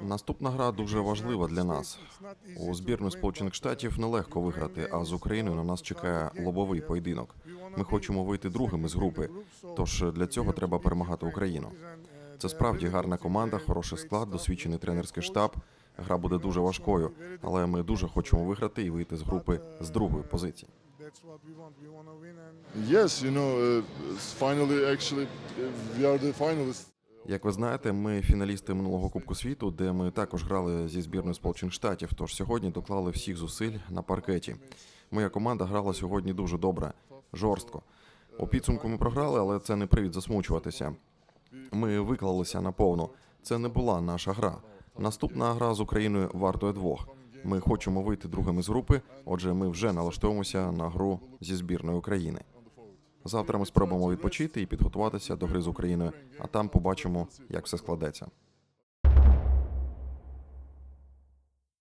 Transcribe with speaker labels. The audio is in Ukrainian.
Speaker 1: Наступна гра дуже важлива для нас. У
Speaker 2: win.
Speaker 1: Сполучених Штатів нелегко виграти, а з Україною на нас чекає лобовий поєдинок. Ми хочемо вийти другими з групи. Тож для цього треба перемагати Україну. Це справді гарна команда, хороший склад, досвідчений тренерський штаб. Гра буде дуже важкою, але ми дуже хочемо виграти і вийти з групи з другої позиції.
Speaker 2: That's what we want. We want to win and
Speaker 3: Yes, you know, uh, finally, actually, uh, we are the finalists.
Speaker 1: Як ви знаєте, ми фіналісти минулого Кубку світу, де ми також грали зі збірною Сполучених Штатів. Тож сьогодні доклали всіх зусиль на паркеті. Моя команда грала сьогодні дуже добре, жорстко. У підсумку ми програли, але це не привід засмучуватися. Ми виклалися наповну. Це не була наша гра. Наступна гра з Україною вартує двох. Ми хочемо вийти другими з групи. Отже, ми вже налаштовуємося на гру зі збірною України. Завтра ми спробуємо відпочити і підготуватися до гри з Україною, а там побачимо, як все складеться.